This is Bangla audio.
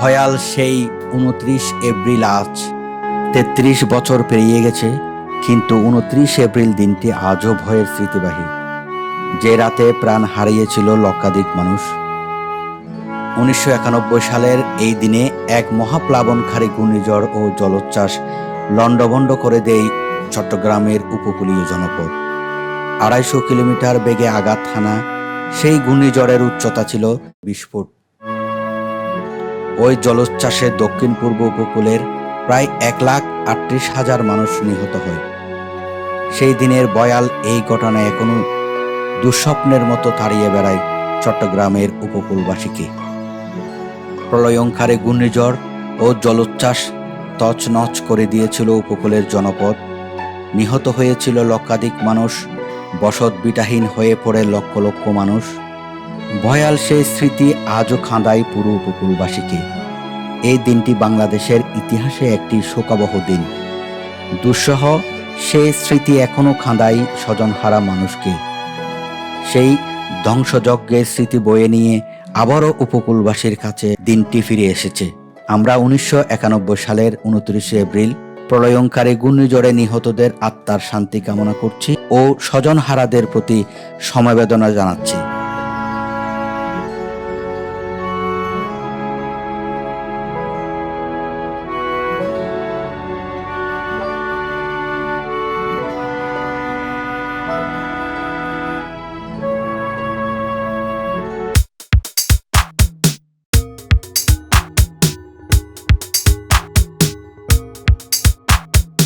ভয়াল সেই উনত্রিশ এপ্রিল আজ। তেত্রিশ বছর পেরিয়ে গেছে, কিন্তু উনত্রিশ এপ্রিল দিনটি আজও ভয়ের স্মৃতিবাহী। যে রাতে প্রাণ হারিয়েছিল লক্ষাধিক মানুষ। উনিশশো একানব্বই সালের এই দিনে এক মহাপ্লাবনকারী ঘূর্ণিঝড় ও জলোচ্ছ্বাস লণ্ডভণ্ড করে দেয় চট্টগ্রামের উপকূলীয় জনপদ। আড়াইশো কিলোমিটার বেগে আঘাত হানা, সেই ঘূর্ণিঝড়ের উচ্চতা ছিল বিশ ফুট। ওই জলোচ্ছ্বাসে দক্ষিণ পূর্ব উপকূলের প্রায় এক লাখ আটত্রিশ হাজার মানুষ নিহত হয়। সেই দিনের বয়াল এই ঘটনা এখনও দুঃস্বপ্নের মতো তাড়িয়ে বেড়ায় চট্টগ্রামের উপকূলবাসীকে। প্রলয়ঙ্কারে ঘূর্ণিঝড় ও জলোচ্ছ্বাস তছনছ করে দিয়েছিল উপকূলের জনপদ। নিহত হয়েছিল লক্ষাধিক মানুষ বসত বিটাহীন হয়ে পড়ে লক্ষ লক্ষ মানুষ। ভয়াল সেই স্মৃতি আজও খাঁদায় পুরো উপকূলবাসীকে। এই দিনটি বাংলাদেশের ইতিহাসে একটি শোকাবহ দিন। দুঃসহ, সেই স্মৃতি এখনও খাঁদাই স্বজনহারা মানুষকে। সেই ধ্বংসযজ্ঞের স্মৃতি বয়ে নিয়ে আবারও উপকূলবাসীর কাছে দিনটি ফিরে এসেছে। আমরা উনিশশো একানব্বই সালের উনত্রিশে এপ্রিল প্রলয়ঙ্কারী ঘূর্ণিঝড়ে নিহতদের আত্মার শান্তি কামনা করছি ও স্বজনহারাদের প্রতি সমবেদনা জানাচ্ছি।